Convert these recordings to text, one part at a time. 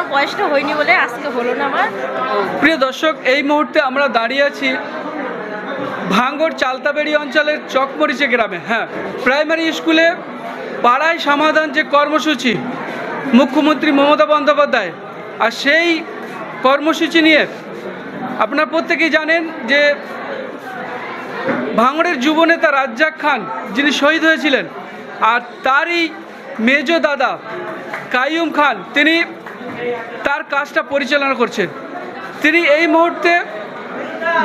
আমার বয়সটা হয়নি বলে আজকে হলো না আমার। প্রিয় দর্শক, এই মুহূর্তে আমরা দাঁড়িয়ে আছি ভাঙ্গর চালতাবেড়ি অঞ্চলের চকমরিচে গ্রামে। হ্যাঁ প্রাইমারি স্কুলে পাড়ায় সমাধান যে কর্মসূচি, মুখ্যমন্ত্রী মমতা বন্দ্যোপাধ্যায়, আর সেই কর্মসূচি নিয়ে আপনারা প্রত্যেকেই জানেন যে ভাঙড়ের যুবনেতা রাজ্জাক খান যিনি শহীদ হয়েছিলেন, আর তারই মেজ দাদা কাইয়ুম খান, তিনি তার কাজটা পরিচালনা করছে তিনি এই মুহূর্তে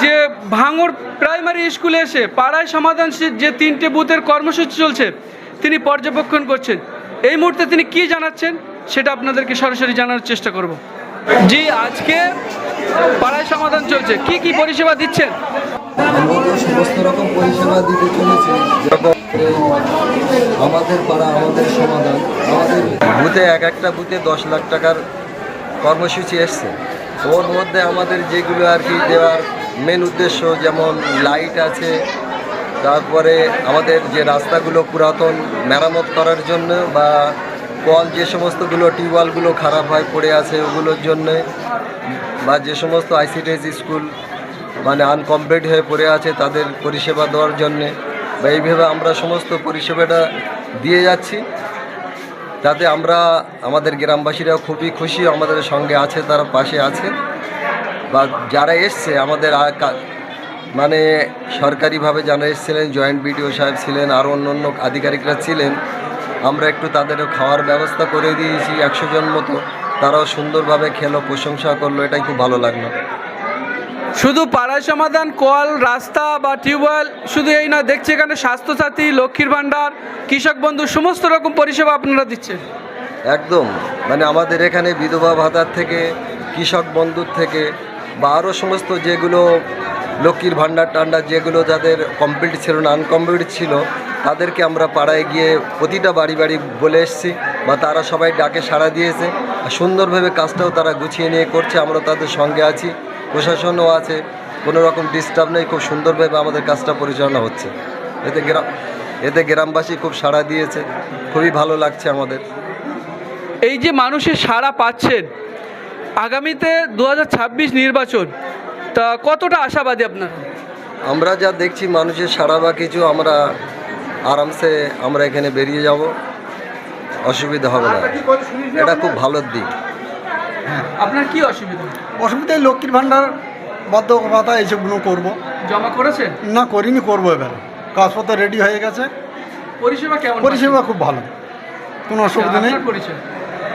যে ভাঙর প্রাইমারি স্কুলে এসে পাড়ায় সমাধান যে তিনটে বুথের কর্মসূচি চলছে, তিনি পর্যবেক্ষণ করছেন। এই মুহূর্তে তিনি কি জানাচ্ছেন, সেটা আপনাদেরকে সরাসরি জানার চেষ্টা করব। জি, আজকে পাড়ায় সমাধান চলছে। কি কি পরিষেবা দিচ্ছেন? আমরা সমস্ত রকম পরিষেবা দিতে চলেছি আমাদের পাড়া আমাদের সমাধান, আমাদের বুথে এক একটা বুথে দশ লাখ টাকার কর্মসূচি এসছে। ওর মধ্যে আমাদের যেগুলো আর কি দেওয়ার মেন উদ্দেশ্য, যেমন লাইট আছে, তারপরে আমাদের যে রাস্তাগুলো পুরাতন মেরামত করার জন্য বা কল যে সমস্তগুলো টিউবওয়েলগুলো খারাপ হয়, পড়ে আছে, ওগুলোর জন্যে, বা যে সমস্ত আইসিডিএস স্কুল মানে আনকমপ্লিট হয়ে পড়ে আছে তাদের পরিষেবা দেওয়ার জন্যে। বা এইভাবে আমরা সমস্ত পরিষেবাটা দিয়ে যাচ্ছি। তাতে আমরা, আমাদের গ্রামবাসীরা খুবই খুশি আমাদের সঙ্গে আছে, তারা পাশে আছে। বা যারা এসছে, আমাদের মানে সরকারিভাবে যারা এসেছিলেন, জয়েন্ট বিডিও সাহেব ছিলেন, আরও অন্য অন্য আধিকারিকরা ছিলেন, আমরা একটু তাদেরও খাওয়ার ব্যবস্থা করে দিয়েছি একশো জন মতো। তারাও সুন্দরভাবে খেলো, প্রশংসা করল, এটাই খুব ভালো লাগল। শুধু পাড়ায় সমাধান কল রাস্তা বা টিউবওয়েল, শুধু এই না দেখছি এখানে স্বাস্থ্যসাথী, লক্ষ্মীর ভাণ্ডার, কৃষক বন্ধু, সমস্ত রকম পরিষেবা আপনারা দিচ্ছেন। একদম। মানে আমাদের এখানে বিধবা ভাতার থেকে, কৃষক বন্ধুর থেকে, বা আরও সমস্ত যেগুলো লক্ষ্মীর ভাণ্ডার টান্ডার যেগুলো যাদের কমপ্লিট ছিল না আনকমপ্লিট ছিল, তাদেরকে আমরা পাড়ায় গিয়ে প্রতিটা বাড়ি বাড়ি বলে এসেছি, বা তারা সবাই ডাকে সাড়া দিয়েছে। সুন্দরভাবে কাজটাও তারা গুছিয়ে নিয়ে করছে আমরা তাদের সঙ্গে আছি। প্রশাসনও আছে কোনো রকম ডিস্টার্ব নেই খুব সুন্দরভাবে আমাদের কাজটা পরিচালনা হচ্ছে। এতে গ্রাম এতে গ্রামবাসী খুব সাড়া দিয়েছে খুবই ভালো লাগছে আমাদের। এই যে মানুষের সাড়া পাচ্ছেন আগামীতে দু হাজার ছাব্বিশ নির্বাচন তা কতটা আশাবাদী আপনার? আমরা যা দেখছি মানুষের সাড়া বা কিছু আমরা আরামসে আমরা এখানে বেরিয়ে যাব অসুবিধা হবে না। এটা খুব ভালো দিক। আপনার কি অসুবিধা? অসুবিধায় লক্ষ্মীর ভান্ডার বাধ্যকতা এইসবগুলো করব। জমা করেছে না করিনি করব এবার। কাজপত্র রেডি হয়ে গেছে। পরিষেবা কেমন পরিষেবা খুব ভালো। কোনো অসুবিধা নেই। পরিচয়?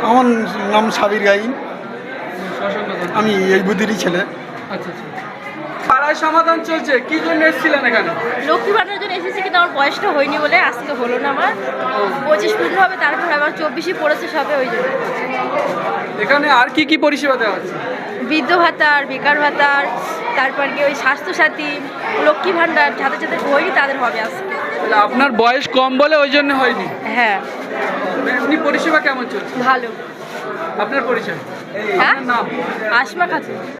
আমার নাম সাবির গাইন। আমি এই বুদ্ধিরই ছেলে। আচ্ছা আচ্ছা। পাড়ায় সমাধান চলছে। কি জন্য এসেছিলেন এখানে? লক্ষ্মী ভাণ্ডার জন্য এসেছি কিন্তু আমার বয়সটা হয়নি বলে আজকে হলো না আমার। পঁচিশ পূর্ণ হবে তারপর আবার চব্বিশই পড়েছে সবে ওই জন্য। এখানে আর কি কি পরিষেবা দেওয়া হচ্ছে? বৃদ্ধ ভাতার বেকার ভাতার তারপর কি ওই স্বাস্থ্যসাথী লক্ষ্মী ভাণ্ডার যাদের যাদের হয়নি তাদের হবে আজকে। আপনার বয়স কম বলে ওই জন্য হয়নি? হ্যাঁ। এমনি পরিষেবা কেমন চলছে? ভালো। আপনার পরিচয়? হ্যাঁ? নাম? আসমা খাতুন।